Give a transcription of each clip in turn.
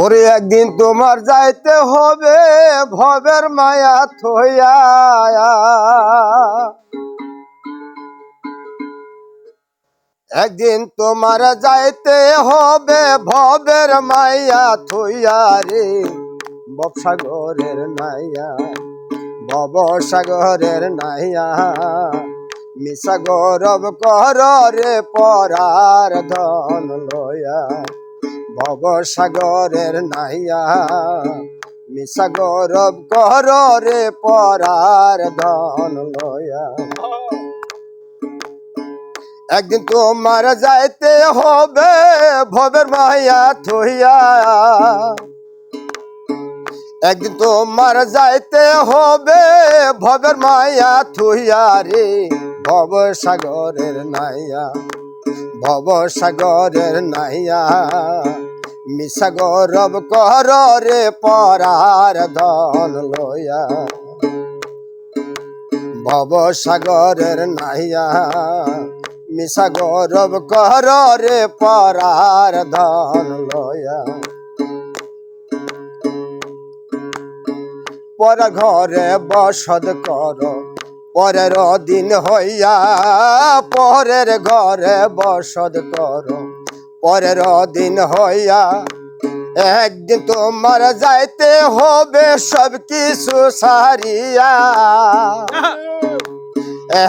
ওরে একদিন তোমার যাইতে হবে, ভবের মায়া থইয়া। একদিন তোমার যাইতে হবে, ভবের মায়া থইয়া রে। বপসাগরের নাইয়া ভব সাগরের নাইয়া মিশা গৌরব কর রে, পরার ধন লয়া ভব সাগরের নাইয়া মিশা গৌরব কর রে পরার ধন লয়া একদিন তোমার যাইতে হবে, ভবের মায়া থইয়া। একদিন তোমার যাইতে হবে, ভবের মায়া থুইয়া রে ভব সাগরের নাইয়া ভব সাগরের নাইয়া মিশা গৌরব কর রে পরার ধন লয়া ভব সাগরের নাইয়া মিশা গৌরব কর রে পরার ধন লয়া পর ঘরে বসদ কর, পরের দিন হইয়া পরের ঘরে বসদ কর। পরের দিন হইয়া একদিন তোমার যাইতে হবে সব কিছু সারিয়া।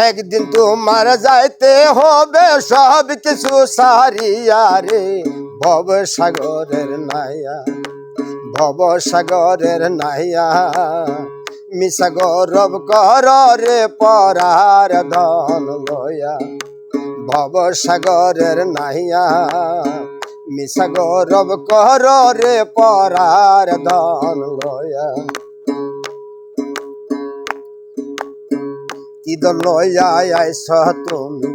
একদিন তোমার যাইতে হবে সব কিছু সারিয়া রে। ভব সাগরের নাইয়া ভব সাগরের নাইয়া, মিশা গৌরব কর রে পরার ধন লয়া ভব সাগরের নাইয়া মিশা গৌরব কর রে পরার ধন লয়া কি দল লয়া আইস তুমি?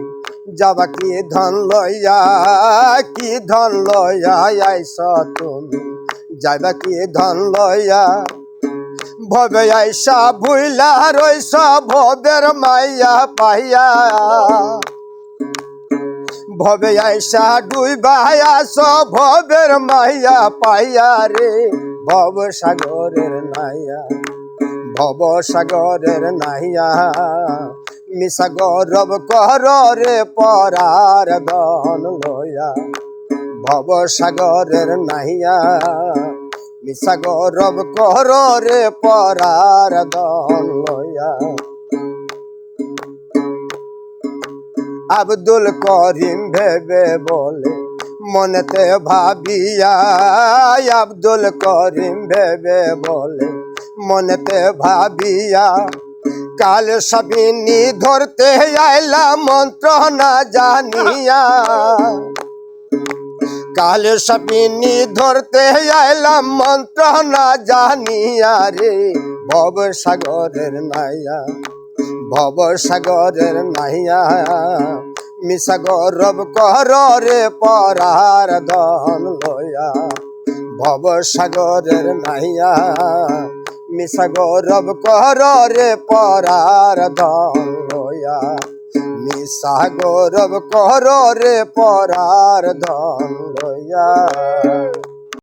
যাবা কি ধন লয়া কি ধন লয়া আইস তুমি? যাবা কি ধন লয়া ভবে আইসা ভুইলা রইস ভবের মাইয়া পাইয়া। ভবে আইসা ডুইবা আস ভবের মাইয়া পাইয়া রে। ভব সাগরের নাইয়া, ভব সাগরের নাইয়া। মিশা গৌরব কর রে পরার ধন লয়া ভব সাগরের নাইয়া, মিশা গৌরব কর রে পরার ধন লয়া আব্দুল করিম ভেবে বলে, মনেতে ভাবিয়া, আব্দুল করিম ভেবে বলে, মনেতে ভাবিয়া, কাল সবিনী ধরতে আইলা মন্ত্র না জানিয়া। কাল সপিনি ধরতে আইলাম, মন্ত্র না জানিয়া রে ভব সাগরের নাইয়া ভব সাগরের নাইয়া মিশা গৌরব কর রে পরার ধন লয়া ভব সাগরের নাইয়া মিশা গৌরব কর রে পরার ধন লয়া মিশা গৌরব কর রে পরার ধন লয়া